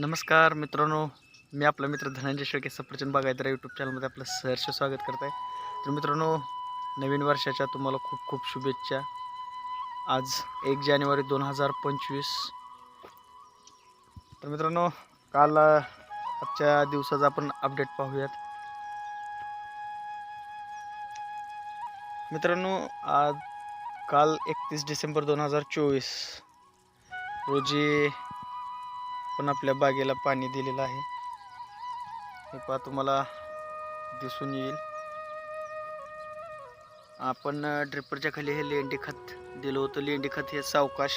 नमस्कार मित्रांनो मी आपला मित्र धनंजय शेळके सफरचंद बागायतरा यूट्यूब चॅनलमध्ये आपलं सहर्ष स्वागत करत आहे. तर मित्रांनो नवीन वर्षाच्या तुम्हाला खूप खूप शुभेच्छा. आज एक जानेवारी दोन हजार पंचवीस. तर मित्रांनो काल आजच्या दिवसाचा आपण अपडेट पाहूयात. मित्रांनो आज काल एकतीस डिसेंबर दोन हजार चोवीस रोजी पण आपल्या बागेला पाणी दिलेलं आहे. हे पहा तुम्हाला दिसून येईल. आपण ड्रिपरच्या खाली हे लेंडी खत दिलं होतं. लेंडी खत हे सावकाश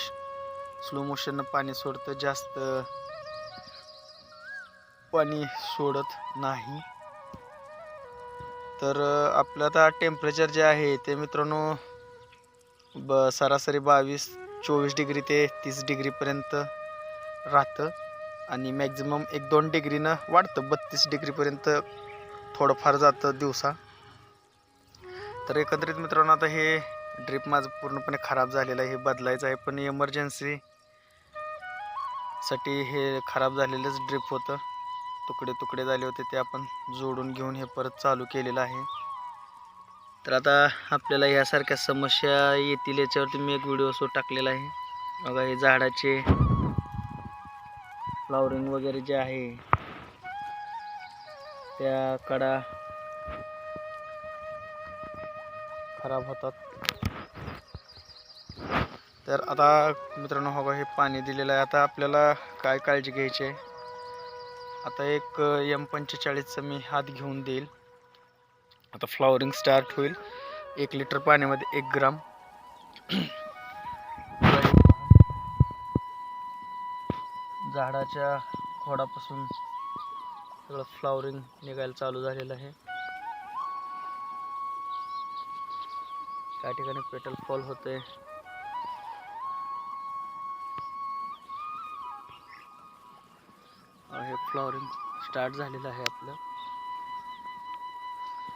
स्लो मोशननं पाणी सोडतं. जास्त पाणी सोडत नाही. तर आपलं आता टेम्परेचर जे आहे ते मित्रांनो ब सरासरी बावीस चोवीस डिग्री ते तीस डिग्रीपर्यंत राहतं. आणि मॅक्झिमम एक दोन डिग्रीनं वाढतं बत्तीस डिग्रीपर्यंत थोडंफार जातं दिवसा. तर एकंदरीत मित्रांनो आता हे ड्रिप माझं पूर्णपणे खराब झालेलं आहे हे बदलायचं आहे पण इमर्जन्सी साठी हे खराब झालेलंच ड्रिप होतं. तुकडे तुकडे झाले होते ते आपण जोडून घेऊन हे परत चालू केलेलं आहे. तर आता आपल्याला यासारख्या समस्या येतील याच्यावरती मी एक व्हिडिओ सो टाकलेला आहे. बघा हे झाडाचे फ्लावरिंग वगैरे जे आहे त्या कडा खराब होतात. तर आता मित्रांनो हो हे पाणी दिलेलं आहे. आता आपल्याला काय काळजी घ्यायची आहे? आता एक एम पंचेचाळीसचं मी हात घेऊन देईल. आता फ्लॉवरिंग स्टार्ट होईल. एक लिटर पाण्यामध्ये एक ग्राम. झाडाच्या खोडापासून सगळं फ्लॉवरिंग निघायला चालू झालेलं आहे. काही ठिकाणी पेटल फॉल होते हे फ्लॉवरिंग स्टार्ट झालेलं आहे आपलं.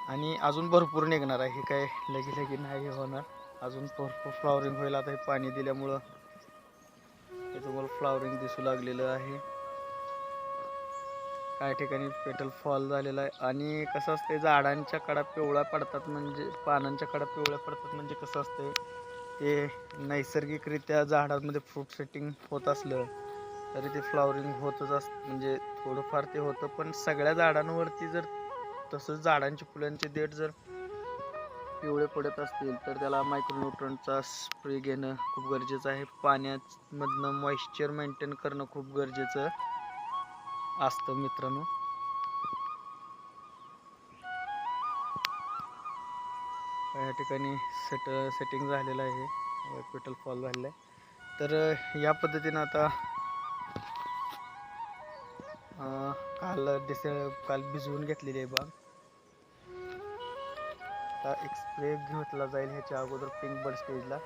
आणि अजून भरपूर निघणार आहे. हे काय लगी लगी नाही होणार. अजून भरपूर फ्लॉवरिंग होईल. आता हे पाणी दिल्यामुळं तुम्हाला फ्लॉवरिंग दिसू लागलेलं आहे. काही ठिकाणी पेटल फॉल झालेला आहे. आणि कसं असते झाडांच्या कडा पिवळ्या पडतात म्हणजे पानांच्या कडा पिवळ्या पडतात म्हणजे कसं असते ते नैसर्गिकरित्या झाडांमध्ये फ्रूट सेटिंग होत असलं तरी ते फ्लॉवरिंग होतच अस म्हणजे थोडंफार ते होतं. पण सगळ्या झाडांवरती जर तसंच झाडांची फुलांचे देठ जर पिवळे पडत असतील तर त्याला मायक्रोन्यूट्रनचा स्प्रे घेणं खूप गरजेचं आहे. पाण्यामधनं मॉइश्चर मेंटेन करणं खूप गरजेचं असतं मित्रांनो. या ठिकाणी सेट सेटिंग झालेलं आहे. पेटल फॉल झालेला आहे. तर या पद्धतीनं आता काल डिसे काल भिजवून घेतलेली आहे बाग. आता एक स्प्रे घेतला जाईल ह्याच्या अगोदर पिंक बर्ड स्टेजला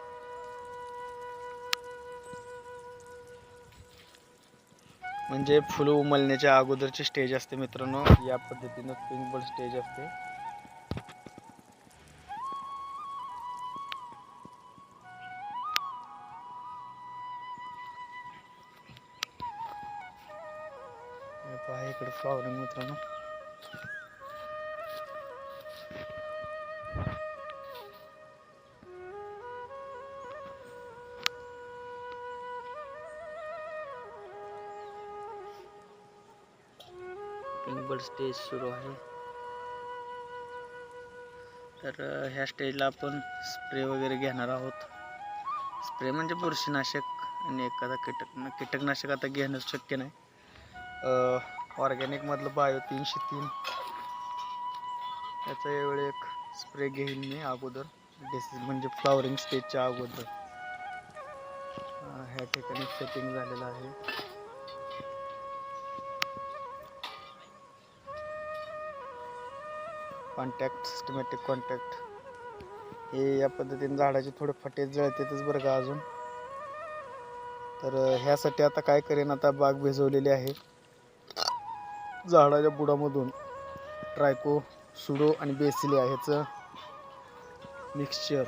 म्हणजे फुलं उमलण्याच्या अगोदरची स्टेज असते मित्रांनो. या पद्धतीनं पिंक बर्ड स्टेज असते. पहा इकडे फ्लॉवरिंग मित्रांनो. पिंक स्टेज सुरू आहे. तर ह्या स्टेजला आपण स्प्रे वगैरे घेणार आहोत. स्प्रे म्हणजे बुरशीनाशक आणि एखादा कीटक कीटकनाशक आता घेणं शक्य नाही. ऑर्गॅनिकमधलं बायो तीनशे तीन. त्याचा यावेळी एक स्प्रे घेईन मी अगोदर. डिसीज म्हणजे फ्लॉवरिंग स्टेजच्या अगोदर. ह्या ठिकाणी सेटिंग झालेलं आहे. कॉन्टॅक्ट सिस्टमॅटिक कॉन्टॅक्ट हे या पद्धतीने झाडाचे थोडे फटे जळतातच बरं का अजून. तर ह्यासाठी आता काय करेन आता बाग भिजवलेली आहे. झाडाच्या बुडामधून ट्रायको सुडो आणि बेसिलिया ह्याचं मिक्सचर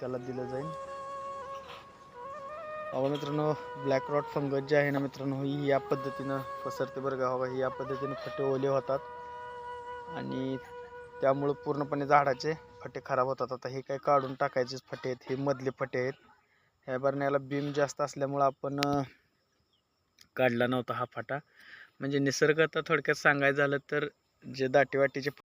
त्याला दिलं जाईल. अहो मित्रांनो ब्लॅक रॉट फंगस जे आहे ना मित्रांनो ही या पद्धतीनं पसरते बरं का. हवा ही या पद्धतीनं फटे ओले होतात. आणि त्यामुळं पूर्णपणे झाडाचे फटे खराब होतात. आता हे काय काढून टाकायचेच फटे आहेत हे मधले फटे आहेत. ह्या बरण्याला बीम जास्त असल्यामुळं आपण काढला नव्हता हा फाटा. म्हणजे निसर्ग आता थोडक्यात सांगायचं झालं तर जे दाटीवाटीचे